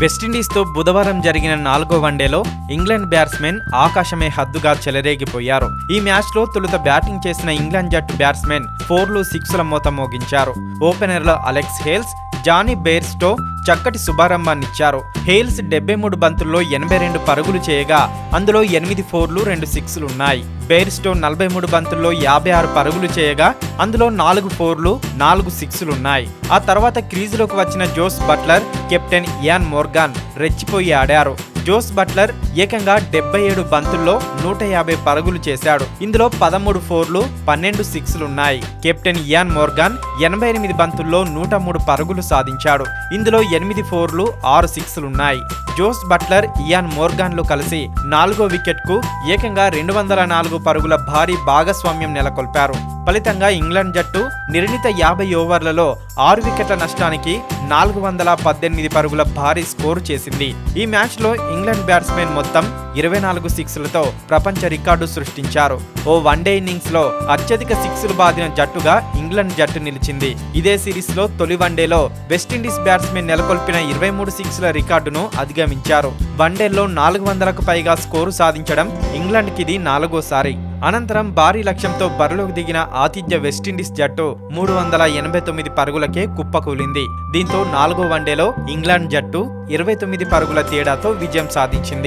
వెస్టిండీస్తో బుధవారం జరిగిన నాలుగో వన్డేలో ఇంగ్లాండ్ బ్యాట్స్మెన్ ఆకాశమే హద్దుగా చెలరేగిపోయారు. ఈ మ్యాచ్లో తొలుత బ్యాటింగ్ చేసిన ఇంగ్లాండ్ జట్టు బ్యాట్స్మెన్ ఫోర్లు సిక్స్ల మోత మోగించారు. ఓపెనర్లో అలెక్స్ హేల్స్ జానీ బేర్స్టో చక్కటి శుభారంభాన్నిచ్చారు. హేల్స్ డెబ్బై మూడు బంతుల్లో ఎనభై రెండు పరుగులు చేయగా అందులో ఎనిమిది ఫోర్లు రెండు సిక్స్లు ఉన్నాయి బేర్స్టో నలభై మూడు బంతుల్లో యాభై ఆరు పరుగులు చేయగా అందులో నాలుగు ఫోర్లు నాలుగు సిక్స్లు ఉన్నాయి ఆ తర్వాత క్రీజులోకి వచ్చిన Jos Buttler captain Eoin Morgan రెచ్చిపోయి ఆడారు. జోస్ బట్లర్ ఏకంగా డెబ్బై ఏడు బంతుల్లో నూట యాభై పరుగులు చేశాడు. ఇందులో పదమూడు ఫోర్లు పన్నెండు సిక్స్లు ఉన్నాయి కెప్టెన్ ఇయాన్ మోర్గాన్ ఎనభై ఎనిమిది బంతుల్లో నూట మూడు పరుగులు సాధించాడు. ఇందులో ఎనిమిది ఫోర్లు ఆరు సిక్స్లున్నాయి. జోస్ బట్లర్ ఇయాన్ మోర్గాన్లు కలిసి నాలుగో వికెట్కు ఏకంగా రెండు వందల నాలుగు పరుగుల భారీ భాగస్వామ్యం నెలకొల్పారు. ఫలితంగా ఇంగ్లాండ్ జట్టు నిర్ణీత యాభై ఓవర్లలో ఆరు వికెట్ల నష్టానికి నాలుగు వందల పద్దెనిమిది పరుగుల భారీ స్కోరు చేసింది. ఈ మ్యాచ్లో ఇంగ్లాండ్ బ్యాట్స్మెన్ మొత్తం ఇరవై నాలుగు సిక్స్లతో ప్రపంచ రికార్డు సృష్టించారు. ఓ వన్డే ఇన్నింగ్స్లో అత్యధిక సిక్స్లు బాదిన జట్టుగా ఇంగ్లాండ్ జట్టు నిలిచింది. ఇదే సిరీస్లో తొలి వన్డేలో వెస్టిండీస్ బ్యాట్స్మెన్ నెలకొల్పిన ఇరవై మూడు సిక్స్ల రికార్డును అధిగమించారు. వన్డేలో నాలుగు వందలకు పైగా స్కోరు సాధించడం ఇంగ్లాండ్కి ఇది నాలుగోసారి. అనంతరం భారీ లక్ష్యంతో బరిలోకి దిగిన ఆతిథ్య వెస్టిండీస్ జట్టు మూడు వందల ఎనభై తొమ్మిది పరుగులకే కుప్పకూలింది. దీంతో నాలుగో వన్డేలో ఇంగ్లాండ్ జట్టు ఇరవై తొమ్మిది పరుగుల తేడాతో విజయం సాధించింది.